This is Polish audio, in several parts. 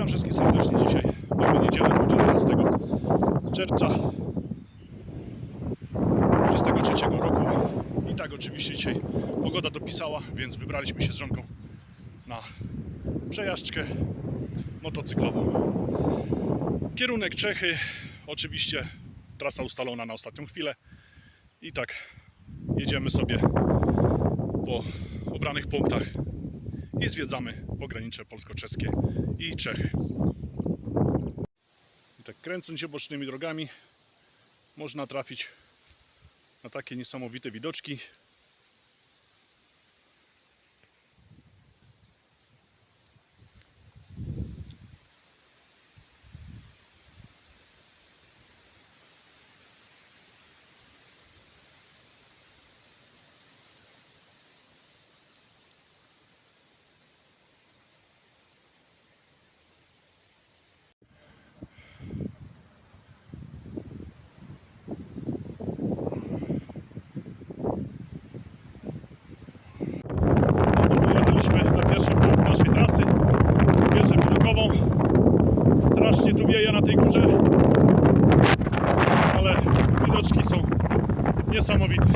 Witam wszystkich serdecznie dzisiaj. Mamy niedzielę 11 czerwca 23 roku. I tak oczywiście dzisiaj pogoda dopisała, więc wybraliśmy się z żonką na przejażdżkę motocyklową. Kierunek Czechy, oczywiście trasa ustalona na ostatnią chwilę. I tak jedziemy sobie po obranych punktach i zwiedzamy pogranicze polsko-czeskie i Czechy. I tak kręcąc się bocznymi drogami można trafić na takie niesamowite widoczki. Wyjechaliśmy na pierwszy punkt naszej trasy, wieżę widokową. Strasznie tu wieje na tej górze, ale widoczki są niesamowite.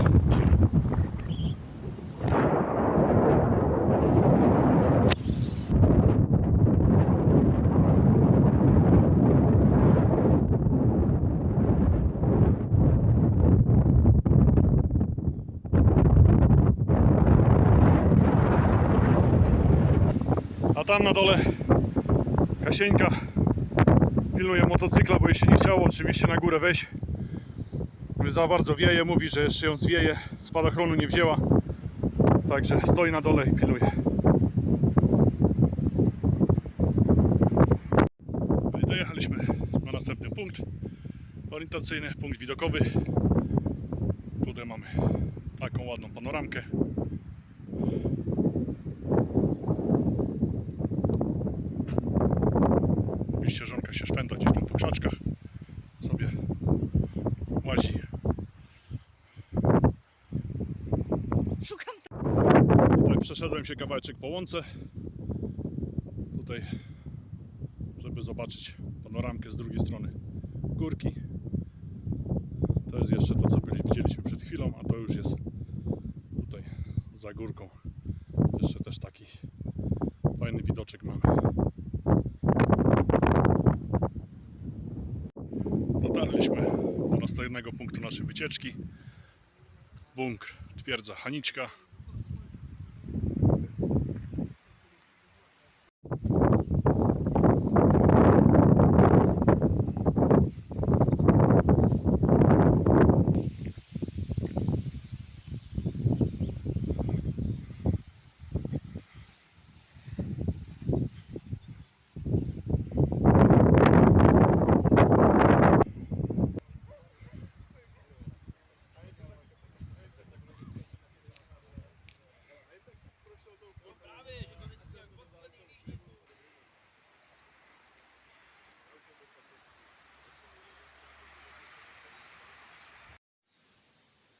A tam na dole Kasieńka pilnuje motocykla, bo jej się nie chciało oczywiście na górę wejść. Za bardzo wieje, mówi, że jeszcze ją zwieje, spadochronu nie wzięła. Także stoi na dole i pilnuje. No i dojechaliśmy na następny punkt orientacyjny, punkt widokowy. Tutaj mamy taką ładną panoramkę. Oczywiście żonka się szwenda gdzieś tam po krzaczkach. Sobie łazi. Szukam Tak przeszedłem się kawałeczek po łące. Tutaj, żeby zobaczyć panoramkę z drugiej strony górki. To jest jeszcze to, co byli, widzieliśmy przed chwilą, a to już jest tutaj za górką. Jeszcze też taki fajny widoczek mamy. Następnego punktu naszej wycieczki. Bunkr twierdza Haniczka.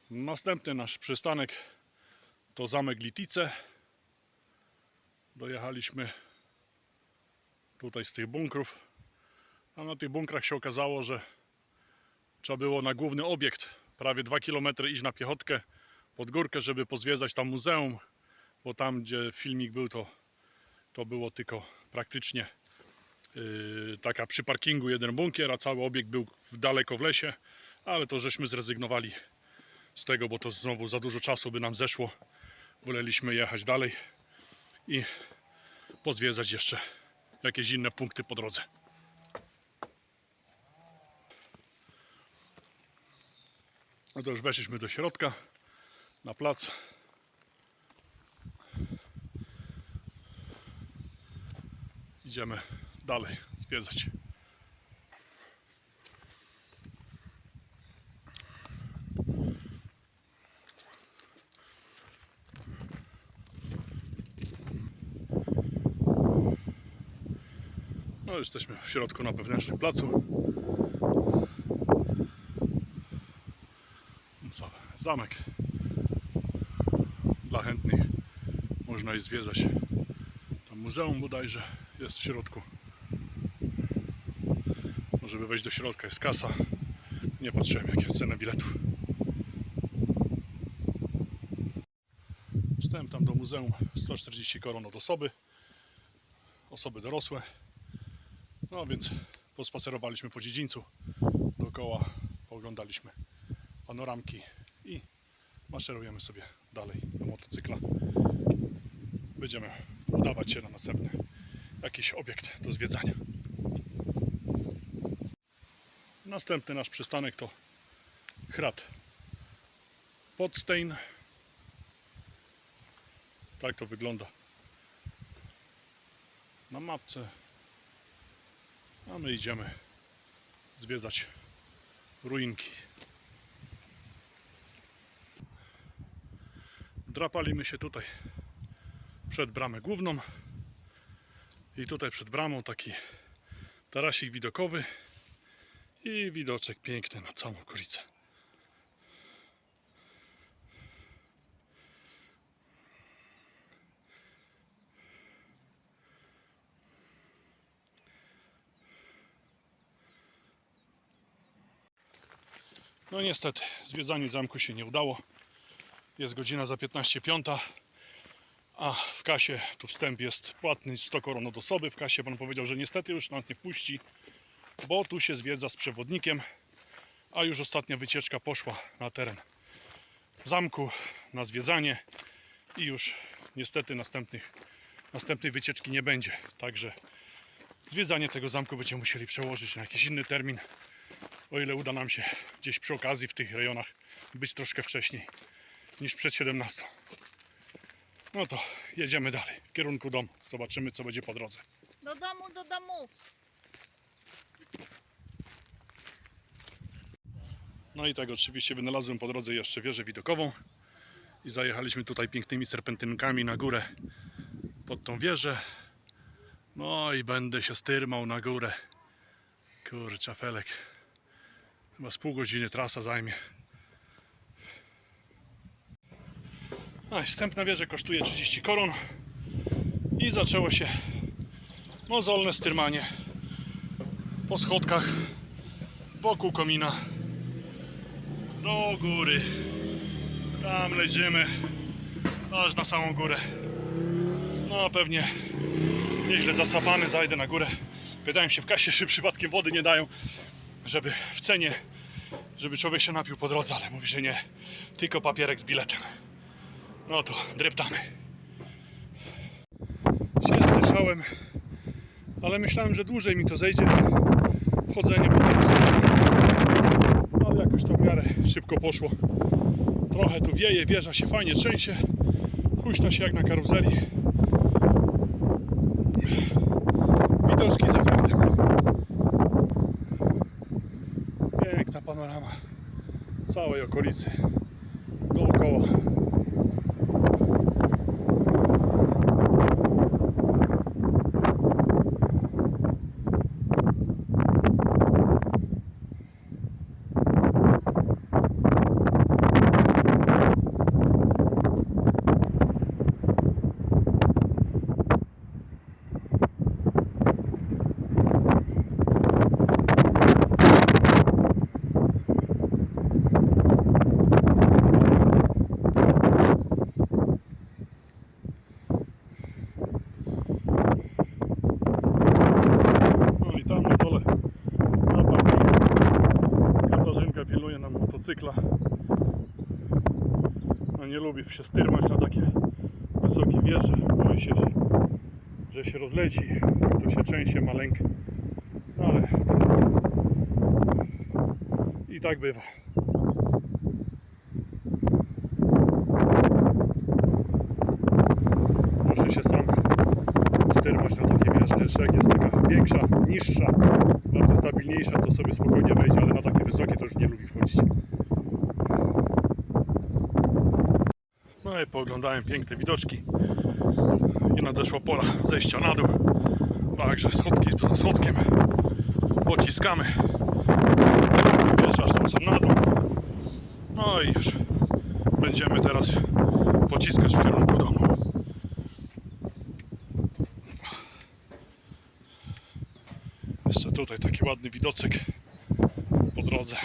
Następny nasz przystanek to zamek Litice. Dojechaliśmy tutaj z tych bunkrów. A na tych bunkrach się okazało, że trzeba było na główny obiekt prawie 2 km iść na piechotkę pod górkę, żeby pozwiedzać tam muzeum, bo tam gdzie filmik był to, to było tylko praktycznie yy, taka przy parkingu jeden bunkier, a cały obiekt był daleko w lesie, ale to żeśmy zrezygnowali z tego, bo to znowu za dużo czasu by nam zeszło. Woleliśmy jechać dalej i pozwiedzać jeszcze jakieś inne punkty po drodze. No to już weszliśmy do środka, na plac. Idziemy dalej zwiedzać. No jesteśmy w środku na wewnętrznym placu. Co, Zamek. Dla chętnych można i zwiedzać. Tam muzeum bodajże jest w środku. Żeby wejść do środka jest kasa. Nie patrzyłem jakie cena biletu. Wstęp tam do muzeum 140 koron od osoby. Osoby dorosłe. No więc pospacerowaliśmy po dziedzińcu. Dookoła pooglądaliśmy panoramki i maszerujemy sobie dalej do motocykla. Będziemy udawać się na następny jakiś obiekt do zwiedzania. Następny nasz przystanek to Hrat Podstein. Tak to wygląda na mapce. A my idziemy zwiedzać ruinki. Drapalimy się tutaj przed bramę główną. I tutaj przed bramą taki tarasik widokowy i widoczek piękny na całą okolicę. No niestety, zwiedzanie zamku się nie udało. Jest godzina za 15.05, a w kasie tu wstęp jest płatny 100 koron od osoby. W kasie pan powiedział, że niestety już nas nie wpuści, bo tu się zwiedza z przewodnikiem, a już ostatnia wycieczka poszła na teren zamku, na zwiedzanie i już niestety następnych, następnej wycieczki nie będzie. Także zwiedzanie tego zamku będziemy musieli przełożyć na jakiś inny termin, o ile uda nam się gdzieś przy okazji w tych rejonach być troszkę wcześniej niż przed 17. No to jedziemy dalej w kierunku domu. Zobaczymy co będzie po drodze. Do domu, do domu. No i tak oczywiście wynalazłem po drodze jeszcze wieżę widokową i zajechaliśmy tutaj pięknymi serpentynkami na górę pod tą wieżę. No i będę się styrmał na górę. Kurczę, felek. Chyba z pół godziny trasa zajmie. No i wstęp na wieżę kosztuje 30 koron i zaczęło się mozolne styrmanie po schodkach wokół komina do góry. Tam lecimy aż na samą górę. No pewnie nieźle zasapany, zajdę na górę. Pytałem się w kasie, czy przypadkiem wody nie dają, żeby w cenie, żeby człowiek się napił po drodze, ale mówi, że nie. Tylko papierek z biletem. No to dreptamy. Się zdyszałem, ale myślałem, że dłużej mi to zejdzie. Wchodzenie po tym ale jakoś to w miarę szybko poszło. Trochę tu wieje, wieża się fajnie trzęsie. Huśta się jak na karuzeli. Слава Якоріці! No nie lubi się styrmać na takie wysokie wieże. Boi się, że, że się rozleci. Jak to się częściej ma lęk. No ale trudno. I tak bywa. Muszę się sam styrmać na takie wieże. Jeszcze jak jest taka większa, niższa, bardziej stabilniejsza, to sobie spokojnie wejdzie, ale na takie wysokie to już nie lubi wchodzić. No i pooglądałem piękne widoczki i nadeszła pora zejścia na dół. Także schodki z schodkiem pociskamy. Wiesz, aż tam sam na dół. No i już będziemy teraz pociskać w kierunku domu. Jeszcze tutaj taki ładny widoczek po drodze.